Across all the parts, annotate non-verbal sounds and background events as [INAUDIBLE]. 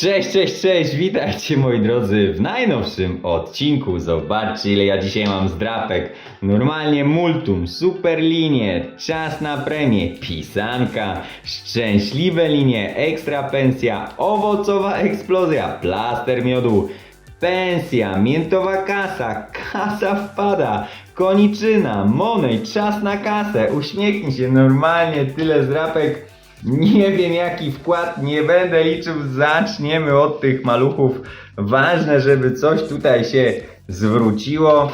Cześć, cześć, cześć, witajcie moi drodzy w najnowszym odcinku. Zobaczcie ile ja dzisiaj mam zdrapek. Normalnie multum, super linie, czas na premię, pisanka, szczęśliwe linie, ekstra pensja, owocowa eksplozja, plaster miodu, pensja, miętowa kasa, kasa wpada, koniczyna, monej, czas na kasę, uśmiechnij się normalnie, tyle zdrapek. Nie wiem jaki wkład, nie będę liczył, zaczniemy od tych maluchów. Ważne, żeby coś tutaj się zwróciło.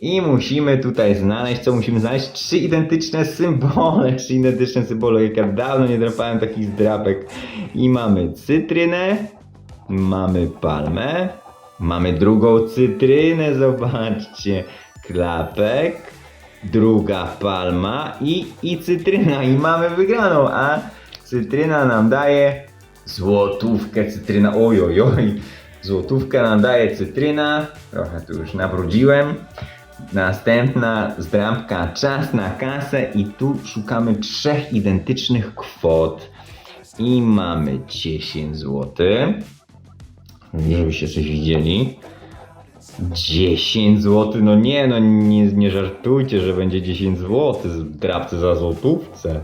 I musimy tutaj znaleźć, co musimy znaleźć? Trzy identyczne symbole, [LAUGHS] trzy identyczne symbole, jak ja dawno nie drapałem takich zdrapek. I mamy cytrynę, mamy palmę, mamy drugą cytrynę, zobaczcie, klapek, druga palma i, i cytryna i mamy wygraną, a cytryna nam daje złotówkę, cytryna, oj, oj, oj, złotówkę nam daje cytryna, trochę tu już nabrudziłem. Następna zdrapka, czas na kasę i tu szukamy trzech identycznych kwot. I mamy 10 zł. Żebyście coś widzieli. 10 zł, no nie, no nie, nie żartujcie, że będzie 10 zł z za złotówce.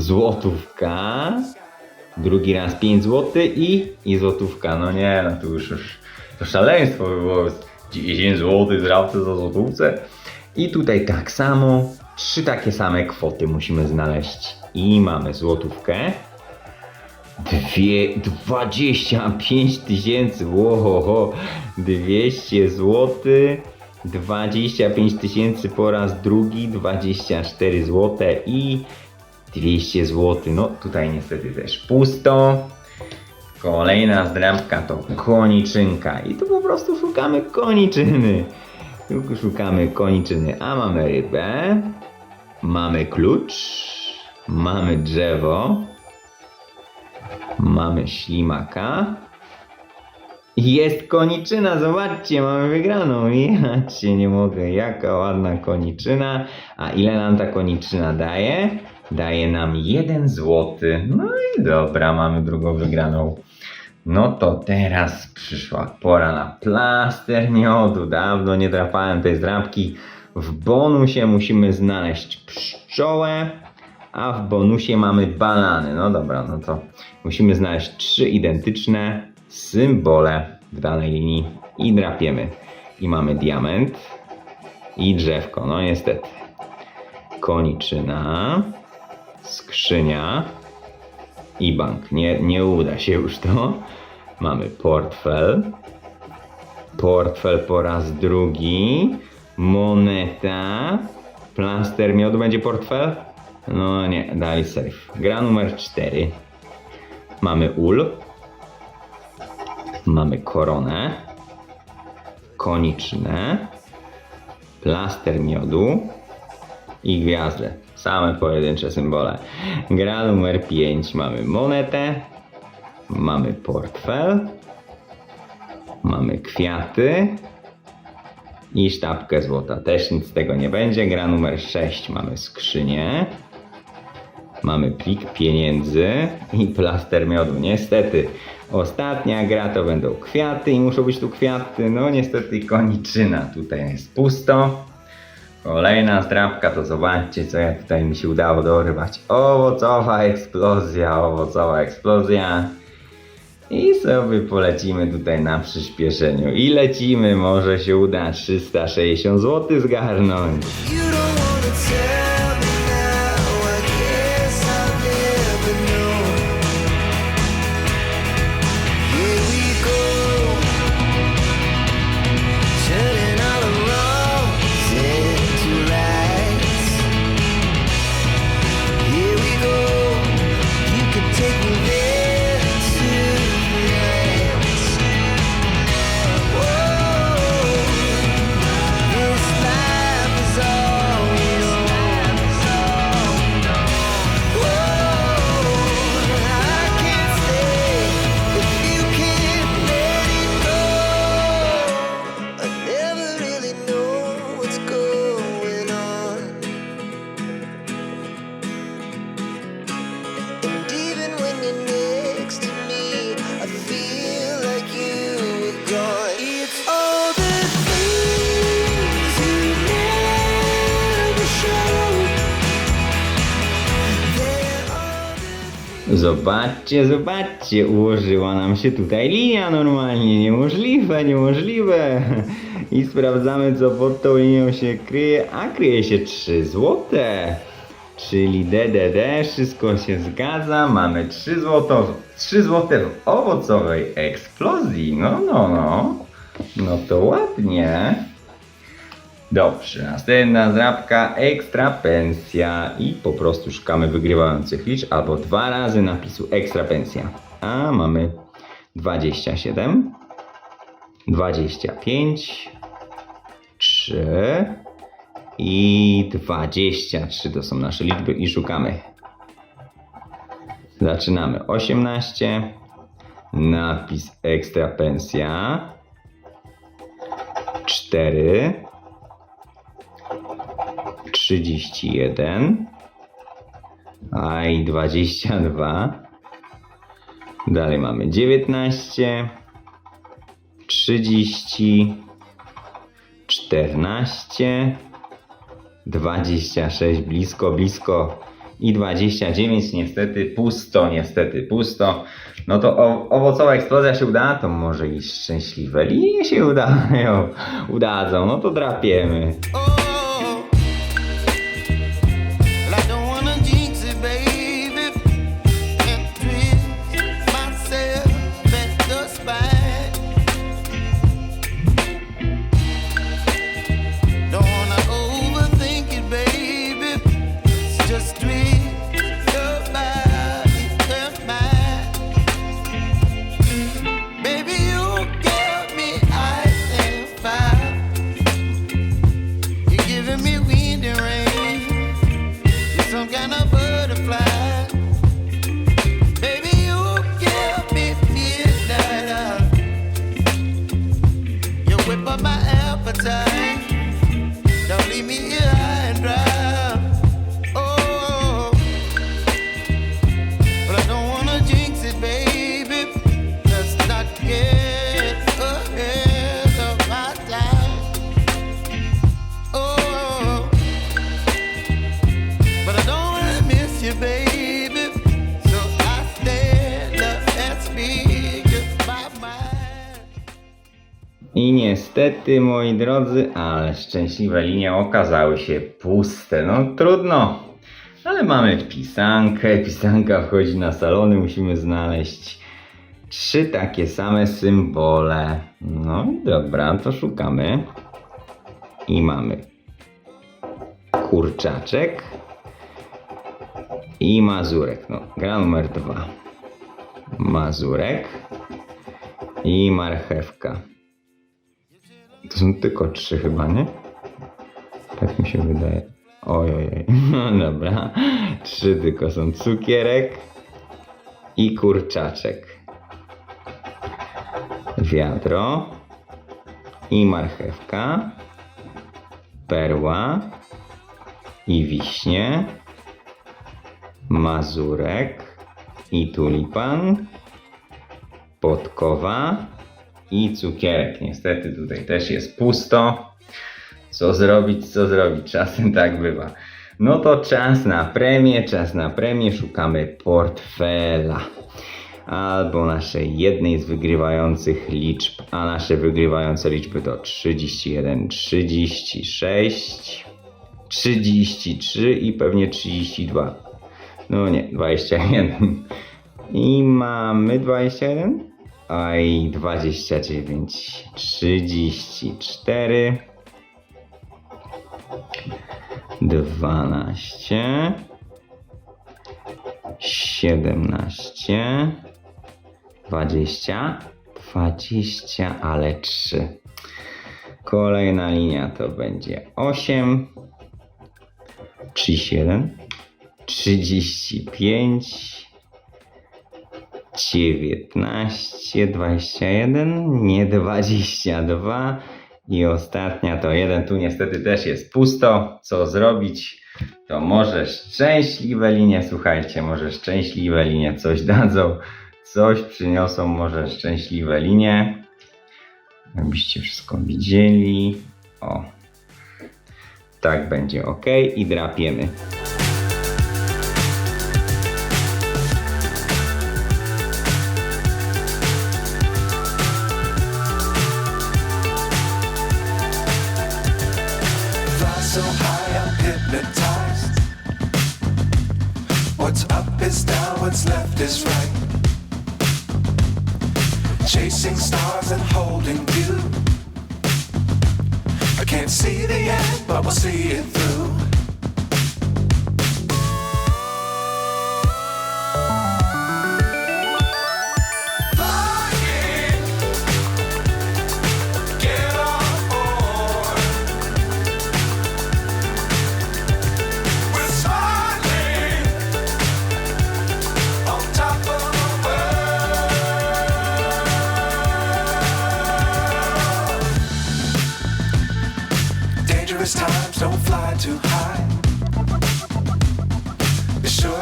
Złotówka, drugi raz 5 zł i, i złotówka, no nie, no to już, już to szaleństwo by było, 10 zł z za złotówce. I tutaj tak samo, trzy takie same kwoty musimy znaleźć. I mamy złotówkę, Dwie, 25 tysięcy, łohoho, 200 zł, 25 tysięcy po raz drugi, 24 zł i 200 zł. No tutaj niestety też pusto. Kolejna zdrabka to koniczynka i tu po prostu szukamy koniczyny. Szukamy koniczyny, a mamy rybę, mamy klucz, mamy drzewo, Mamy ślimaka. Jest koniczyna, zobaczcie, mamy wygraną. Ja cię nie mogę, jaka ładna koniczyna. A ile nam ta koniczyna daje? Daje nam jeden złoty. No i dobra, mamy drugą wygraną. No to teraz przyszła pora na plaster miodu. Dawno nie drapałem tej zdrapki. W bonusie musimy znaleźć pszczołę, a w bonusie mamy banany. No dobra, no to musimy znaleźć trzy identyczne symbole w danej linii i drapiemy. I mamy diament i drzewko, no niestety. Koniczyna, skrzynia i bank. Nie, nie uda się już to. Mamy portfel, portfel po raz drugi, moneta, plaster miodu będzie portfel? No nie, dali safe. Gra numer 4. Mamy ul, mamy koronę, koniczne, plaster miodu i gwiazdę. Same pojedyncze symbole. Gra numer 5. Mamy monetę, mamy portfel, mamy kwiaty i sztabkę złota. Też nic z tego nie będzie. Gra numer 6. Mamy skrzynię. Mamy plik pieniędzy i plaster miodu. Niestety, ostatnia gra to będą kwiaty i muszą być tu kwiaty. No niestety koniczyna. Tutaj jest pusto. Kolejna zdrabka to zobaczcie co ja tutaj mi się udało dorwać. Owocowa eksplozja, owocowa eksplozja. I sobie polecimy tutaj na przyspieszeniu. I lecimy, może się uda 360 zł zgarnąć. Zobaczcie, zobaczcie, ułożyła nam się tutaj linia normalnie, niemożliwe, niemożliwe. I sprawdzamy co pod tą linią się kryje, a kryje się 3 złote. Czyli DDD, wszystko się zgadza, mamy 3 złoto, 3 złote w owocowej eksplozji, no, no, no. No to ładnie. Dobrze, następna zdrabka, ekstra pensja i po prostu szukamy wygrywających liczb albo dwa razy napisu ekstra pensja. A mamy 27, 25, 3 i 23 to są nasze liczby i szukamy. Zaczynamy 18, napis ekstra pensja, 4, 31, a i 22. Dalej mamy 19, 30, 14, 26, blisko, blisko. I 29, niestety pusto, niestety pusto. No to owocowa eksplozja się udała, to może i szczęśliwe linie się udają, [LAUGHS] udadzą, no to drapiemy. Niestety, moi drodzy, ale szczęśliwe linie okazały się puste. No trudno. Ale mamy pisankę. Pisanka wchodzi na salony. Musimy znaleźć trzy takie same symbole. No i dobra, to szukamy. I mamy kurczaczek i mazurek. No, gra numer dwa. Mazurek i marchewka. To są tylko trzy chyba, nie? Tak mi się wydaje. Oj. [LAUGHS] No dobra. Trzy tylko są cukierek i kurczaczek. Wiadro i marchewka. Perła i wiśnie. Mazurek i tulipan. Podkowa i cukierek. Niestety tutaj też jest pusto. Co zrobić, co zrobić? Czasem tak bywa. No to czas na premię, czas na premię. Szukamy portfela. Albo naszej jednej z wygrywających liczb, a nasze wygrywające liczby to 31, 36, 33 i pewnie 32. No nie, 21. I mamy 21. I 29, 34, 12, 17, 20, 20, ale 3. Kolejna linia to będzie 8, 31, 35, 19, 21, nie 22 i ostatnia to jeden. Tu niestety też jest pusto. Co zrobić? To może szczęśliwe linie, słuchajcie, może szczęśliwe linie coś dadzą, coś przyniosą, może szczęśliwe linie. Jakbyście wszystko widzieli. O. Tak będzie ok i drapiemy. I will see.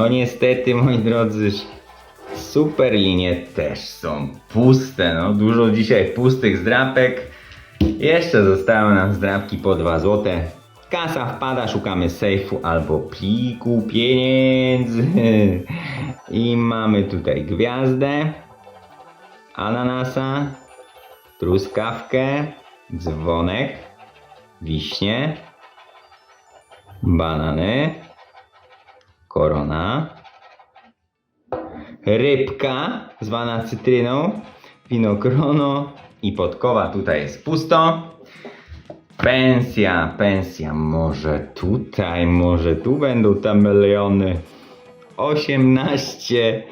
No niestety, moi drodzy, super linie też są puste. No, dużo dzisiaj pustych zdrapek. Jeszcze zostały nam zdrapki po 2 złote. Kasa wpada, szukamy sejfu albo pliku pieniędzy. I mamy tutaj gwiazdę, ananasa, truskawkę, dzwonek, wiśnie, banany, korona, rybka zwana cytryną, winokrono i podkowa tutaj jest pusto. Pensja, pensja, może tutaj, może tu będą te miliony. 18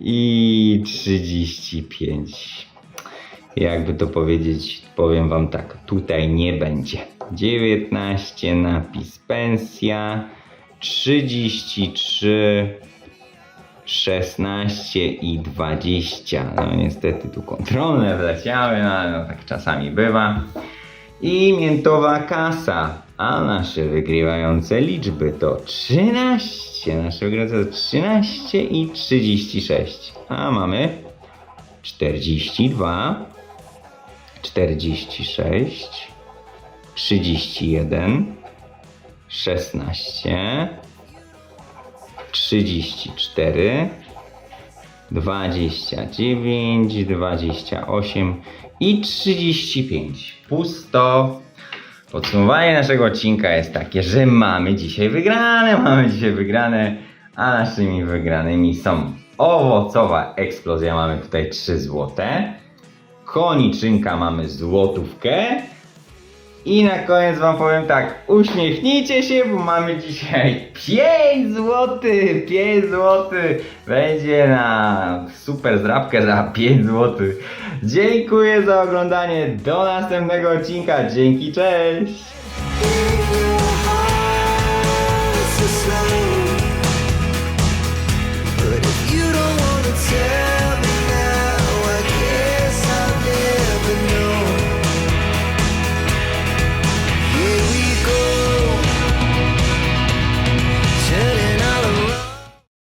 i 35. Jakby to powiedzieć, powiem wam tak, tutaj nie będzie. 19 napis pensja, 33 16 i 20. No niestety tu kontrolne wleciały, no ale no, tak czasami bywa. I miętowa kasa. A nasze wygrywające liczby to 13. Nasze wygrywające to 13 i 36. A mamy 42, 46, 31, 16, 34, 29, 28 i 35. Pusto. Podsumowanie naszego odcinka jest takie, że mamy dzisiaj wygrane, [LAUGHS] mamy dzisiaj wygrane, a naszymi wygranymi są owocowa eksplozja, mamy tutaj 3 złote, koniczynka mamy złotówkę i na koniec wam powiem tak, uśmiechnijcie się, bo mamy dzisiaj 5 zł, 5 zł będzie na super zrabkę za 5 zł. Dziękuję za oglądanie, do następnego odcinka, dzięki, cześć!